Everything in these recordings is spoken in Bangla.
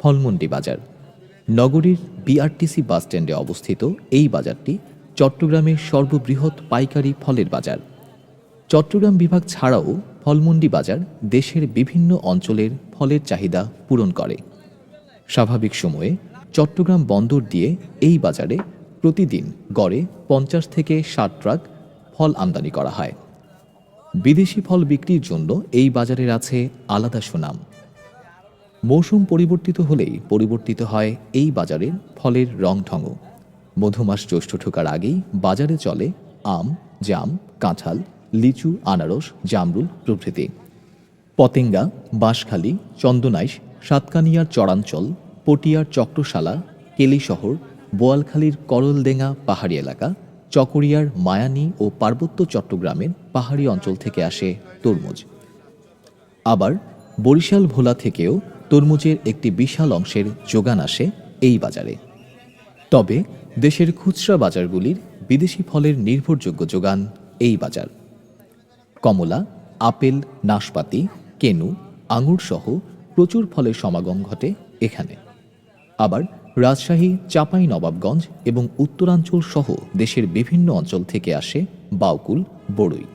ফলমন্ডি বাজার। নগরীর বিআরটিসি বাস স্ট্যান্ডে অবস্থিত এই বাজারটি চট্টগ্রামের সর্ববৃহৎ পাইকারি ফলের বাজার। চট্টগ্রাম বিভাগ ছাড়াও ফলমন্ডি বাজার দেশের বিভিন্ন অঞ্চলের ফলের চাহিদা পূরণ করে। স্বাভাবিক সময়ে চট্টগ্রাম বন্দর দিয়ে এই বাজারে প্রতিদিন গড়ে পঞ্চাশ থেকে ষাট ট্রাক ফল আমদানি করা হয়। বিদেশি ফল বিক্রির জন্য এই বাজারের আছে আলাদা সুনাম। মৌসুম পরিবর্তিত হলেই পরিবর্তিত হয় এই বাজারের ফলের রং ঢঙও মধুমাস জ্যৈষ্ঠ ঢোকার আগেই বাজারে চলে আম, জাম, কাঁঠাল, লিচু, আনারস, জামরুল প্রভৃতি। পতেঙ্গা, বাঁশখালী, চন্দনাইশ, সাতকানিয়ার চরাঞ্চল, পটিয়ার চক্রশালা, কেলিশহর, বোয়ালখালীর করলডেঙ্গা পাহাড়ি এলাকা, চকরিয়ার মায়ানী ও পার্বত্য চট্টগ্রামের পাহাড়ি অঞ্চল থেকে আসে তরমুজ। আবার বরিশাল ভোলা থেকেও তরমুজের একটি বিশাল অংশের যোগান আসে এই বাজারে। তবে দেশের খুচরা বাজারগুলির বিদেশি ফলের নির্ভরযোগ্য যোগান এই বাজার। কমলা, আপেল, নাশপাতি, কেনু আঙুর সহ প্রচুর ফলের সমাগম ঘটে এখানে। আবার রাজশাহী, চাপাই, নবাবগঞ্জ এবং উত্তরাঞ্চল সহ দেশের বিভিন্ন অঞ্চল থেকে আসে বাউকুল, বড়ই।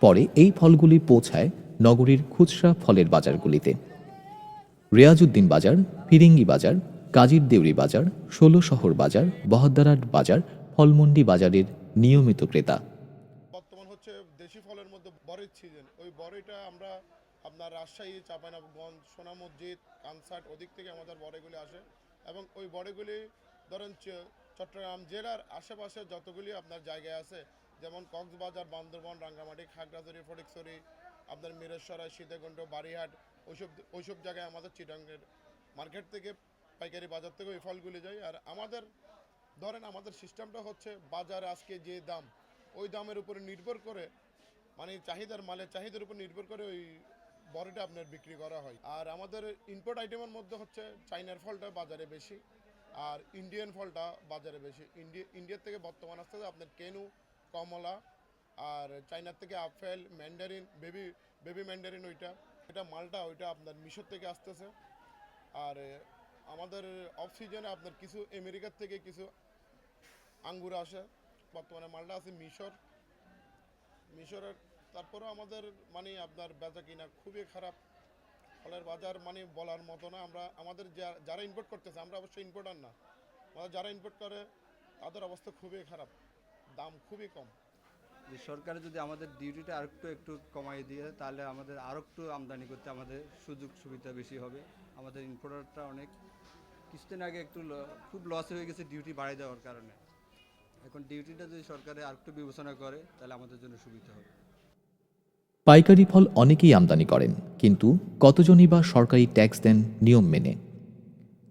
পরে এই ফলগুলি পৌঁছায় নগরীর খুচরা ফলের বাজারগুলিতে। রেয়াজউদ্দিন বাজার, ফিরিঙ্গি বাজার, কাজীর দেউরি বাজার, ষোলো শহর বাজার, বহদ্দারাট বাজার, ফলমন্ডি বাজারের নিয়মিত ক্রেতা। বর্তমান হচ্ছে দেশি ফলের মধ্যে বরের সিজন ওই বরেটা আমরা আপনার রাজশাহী, চাঁপাইনবাবগঞ্জ সোনা মসজিদ কানসার্ট ওদিক থেকে আমাদের বরেগুলি আসে এবং ওই বরেগুলি ধরেন চট্টগ্রাম জেলার আশেপাশে যতগুলি আপনার জায়গায় আছে, যেমন কক্সবাজার, বান্দরবন, রাঙ্গামাটি, খাগড়াছড়ি, ফটিকছড়ি আপনার মিরেশ্বরা, সীতাকুণ্ড বাড়িহাট ওইসব ওইসব জায়গায় আমাদের চিটাঙ্গের মার্কেট থেকে পাইকারি বাজার থেকে ওই ফলগুলি যায়। আর আমাদের, ধরেন আমাদের সিস্টেমটা হচ্ছে বাজার আজকে যে দাম, ওই দামের উপরে নির্ভর করে মানে চাহিদার মালের চাহিদার উপর নির্ভর করে ওই বড়িটা আপনার বিক্রি করা হয়। আর আমাদের ইম্পোর্ট আইটেমের মধ্যে হচ্ছে চাইনার ফলটা বাজারে বেশি, আর ইন্ডিয়ান ফলটা বাজারে বেশি। ইন্ডিয়া ইন্ডিয়ার থেকে বর্তমান আসতেছে আপনার কেনু, কমলা আর চাইনার থেকে apple mandarin baby baby mandarin ওইটা। এটা মালটা, ওইটা আপনার মিশর থেকে আসতেছে। আর আমাদের অফ আপনার কিছু আমেরিকার থেকে কিছু আঙ্গুর আসে। বর্তমানে মালটা আছে মিশর। মিশরের, তারপরেও আমাদের মানে আপনার বেচা কিনা খুবই খারাপ। ফলের বাজার মানে বলার মতো না। আমরা, আমাদের যারা ইম্পোর্ট করতেছে, আমরা অবশ্যই ইম্পোর্টার না। আমাদের যারা ইম্পোর্ট করে, তাদের অবস্থা খুবই খারাপ। দাম খুবই কম। যে সরকার যদি আমাদের ডিউটিটা আরেকটু, একটু কমাই দিয়ে, তাহলে আমাদের আরও একটু আমদানি করতে আমাদের সুযোগ সুবিধা বেশি হবে। আমাদের ইম্পোর্টারটা অনেক কিছুদিন আগে একটু খুব লস হয়ে গেছে ডিউটি বাড়াই দেওয়ার কারণে। এখন ডিউটিটা যদি সরকারে আরেকটু বিবেচনা করে, তাহলে আমাদের জন্য সুবিধা হবে। পাইকারি ফল অনেকেই আমদানি করেন, কিন্তু কতজনই বা সরকারি ট্যাক্স দেন নিয়ম মেনে?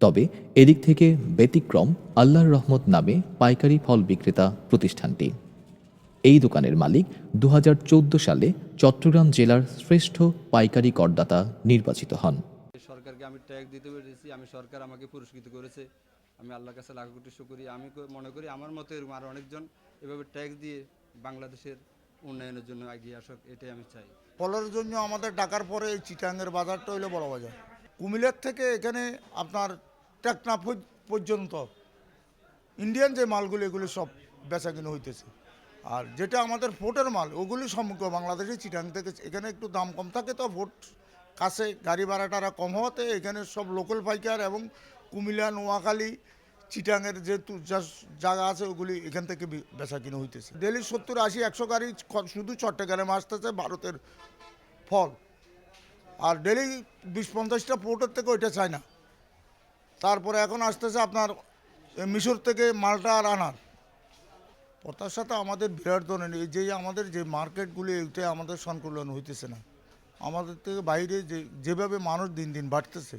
তবে এদিক থেকে ব্যতিক্রম আল্লাহর রহমত নামে পাইকারি ফল বিক্রেতা প্রতিষ্ঠানটি। এই দোকানের মালিক দু হাজার চৌদ্দ সালে চট্টগ্রাম জেলার শ্রেষ্ঠ পাইকারি করদাতা নির্বাচিত হন। সরকারকে আমি ট্যাক্স দিতে পেরেছি আমি সরকার আমাকে পুরস্কৃত করেছে। আমি আল্লাহর কাছে লাখ কোটি শুকরি আমি মনে করি আমার মতো এরকম আরও অনেকজন এভাবে ট্যাক্স দিয়ে বাংলাদেশের উন্নয়নের জন্য এগিয়ে আসুক এটাই আমি চাই। ফলের জন্য আমাদের ডাকার পরে এই চিটাঙ্গের বাজারটা হইল বড় বাজার। কুমিল্লার থেকে এখানে আপনার টেকনা পর্যন্ত। ইন্ডিয়ান যে মালগুলো এগুলো সব বেচা কিনে হইতেছে। আর যেটা আমাদের ভোটের মাল, ওগুলি সমগ্র বাংলাদেশে চিটাং থেকে, এখানে একটু দাম কম থাকে তো ভোট কাছে, গাড়ি ভাড়াটারা কম হওয়াতে এখানে সব লোকাল পাইকার এবং কুমিল্লা, নোয়াখালী, চিটাংয়ের যে জায়গা আছে ওগুলি এখান থেকে বেচা কিনে হইতেছে। ডেলি সত্তর, আশি, একশো গাড়ি শুধু চট্টগ্রামে আসতেছে ভারতের ফল। আর ডেলি বিশ পঞ্চাশটা পোর্টের থেকে ওইটা চায় না তারপরে এখন আসতেছে আপনার মিশর থেকে মালটা আর আনার। সাথে আমাদের বিরাট ধরনের যে আমাদের যে মার্কেটগুলি, এইটা আমাদের সংকুলন হইতেছে না। আমাদের থেকে বাইরে যে, যেভাবে মানুষ দিন দিন বাড়তেছে,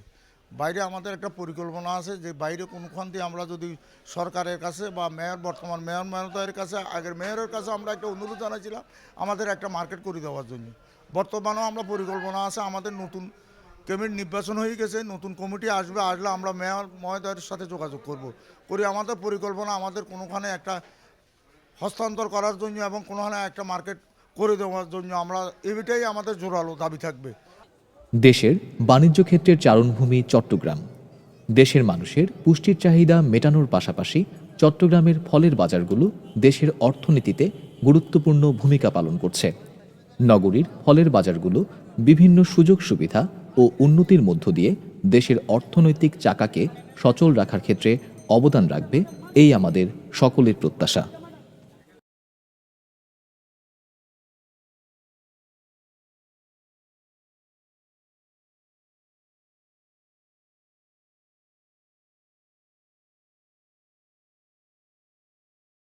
বাইরে আমাদের একটা পরিকল্পনা আছে যে, বাইরে কোনখান দিয়ে আমরা যদি সরকারের কাছে বা মেয়র, বর্তমান মেয়র মহোদয়ের কাছে, আগের মেয়রের কাছে আমরা একটা অনুরোধ জানাইছিলাম, আমাদের একটা মার্কেট করে দেওয়ার জন্য। বর্তমানেও আমরা পরিকল্পনা আছে, আমাদের নতুন কমিটি নির্বাচন হয়ে গেছে, নতুন কমিটি আসবে, আসলে আমরা মেয়র মহোদয়ের সাথে যোগাযোগ করব। করে আমাদের পরিকল্পনা, আমাদের কোনোখানে একটা হস্তান্তর করার জন্য এবং কোনোখানে একটা মার্কেট করে দেওয়ার জন্য আমরা এটাই আমাদের জোরালো দাবি থাকবে। দেশের বাণিজ্য ক্ষেত্রের চারণভূমি চট্টগ্রাম। দেশের মানুষের পুষ্টির চাহিদা মেটানোর পাশাপাশি চট্টগ্রামের ফলের বাজারগুলো দেশের অর্থনীতিতে গুরুত্বপূর্ণ ভূমিকা পালন করছে। নগরীর ফলের বাজারগুলো বিভিন্ন সুযোগ সুবিধা ও উন্নতির মধ্য দিয়ে দেশের অর্থনৈতিক চাকাকে সচল রাখার ক্ষেত্রে অবদান রাখবে, এই আমাদের সকলের প্রত্যাশা।